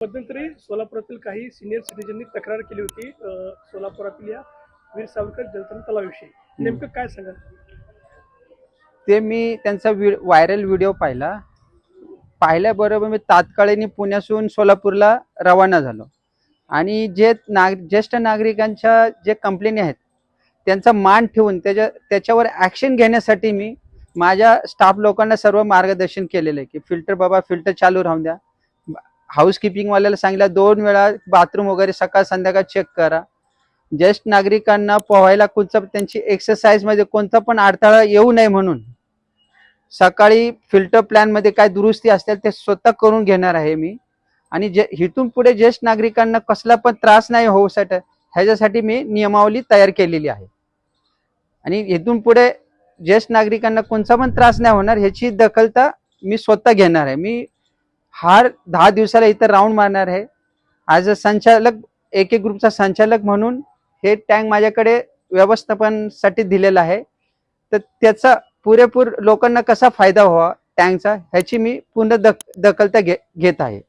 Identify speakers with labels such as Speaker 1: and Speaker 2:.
Speaker 1: मध्यंतरी सोलापुरातील काही सिनियर सिटीजननी तक्रार केली होती सोलापुरातील या वीर सावरकर जलतरण तलावाविषयी. नेमकं काय सांगाल?
Speaker 2: ते मी त्यांचा व्हायरल व्हिडिओ पाहिला. पाहिल्याबरोबर मी तात्काळीने पुण्यासून सोलापूरला रवाना झालो. आणि जे नाग ज्येष्ठ नागरिकांच्या जे कंप्लेनी आहेत त्यांचा मान ठेवून त्याच्या त्याच्यावर ॲक्शन घेण्यासाठी मी माझ्या स्टाफ लोकांना सर्व मार्गदर्शन केलेलं आहे की फिल्टर बाबा फिल्टर चालू राहून द्या. हाऊसकीपिंगवाल्याला सांगितलं दोन वेळा बाथरूम वगैरे सकाळ संध्याकाळ चेक करा. ज्येष्ठ नागरिकांना पोहायला कोणता त्यांची एक्सरसाइजमध्ये कोणता पण अडथळा येऊ नये म्हणून सकाळी फिल्टर प्लॅनमध्ये काय दुरुस्ती असतील ते स्वतः करून घेणार आहे मी. आणि जे इथून पुढे ज्येष्ठ नागरिकांना कसला पण त्रास नाही होऊ साठी ह्याच्यासाठी मी नियमावली तयार केलेली आहे. आणि इथून पुढे ज्येष्ठ नागरिकांना कोणता पण त्रास नाही होणार ह्याची दखलता मी स्वतः घेणार आहे. मी हर दहा दिवसाला इथं राऊंड मारणार आहे. ॲज अ संचालक एक एक ग्रुपचा संचालक म्हणून हे टँक माझ्याकडे व्यवस्थापनासाठी दिलेलं आहे. तर त्याचा पुरेपूर लोकांना कसा फायदा व्हावा टँकचा ह्याची मी पूर्ण दख दखलता घे घेत आहे.